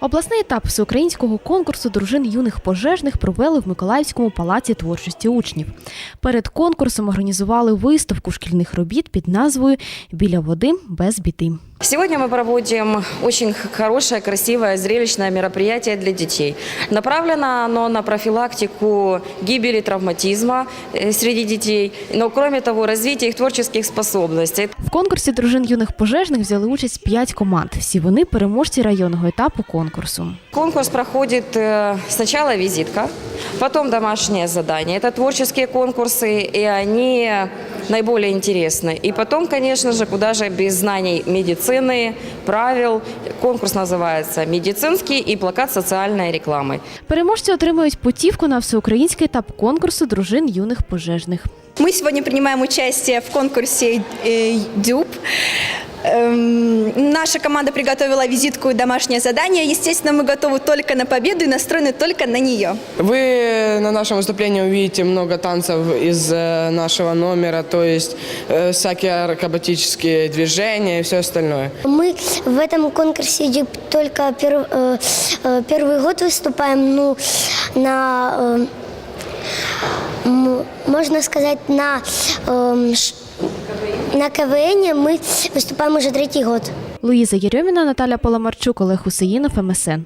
Обласний етап всеукраїнського конкурсу дружин юних пожежних провели в Миколаївському палаці творчості учнів. Перед конкурсом організували виставку шкільних робіт під назвою Біля води без біди. Сегодня мы проводим очень х- хорошее, красивое, зрелищное мероприятие для детей. Направлено оно на профилактику гибели травматизма э, среди детей, но кроме того, развитие их творческих способностей. В конкурсі дружин юних пожежних взяли участь п'ять команд. Всі вони переможці районного етапу конкурсу. Конкурс проходит э, сначала визитка, потом домашнее задание. Это творческие конкурсы, и они наиболее интересны. И потом, конечно же, куда же без знаний медицины, правил. Конкурс называется «Медицинский» и плакат социальной рекламы. Переможці отримують путівку на всеукраїнський етап конкурсу дружин юних пожежних. Мы сегодня принимаем участие в конкурсе э, ДЮБ. Эм, Наша команда приготовила визитку и домашнее задание. Естественно, мы готовы только на победу и настроены только на нее. Вы на нашем выступлении увидите много танцев из э, нашего номера, то есть э, всякие акробатические движения и все остальное. Мы в этом конкурсе идем только пер- э, э, первый год выступаем, ну, на, э, м- можно сказать, на, эм, ш- на КВН мы выступаем уже третий год. Луїза Єрьоміна, Наталя Паламарчук, Олег Хусеїнов, МСН.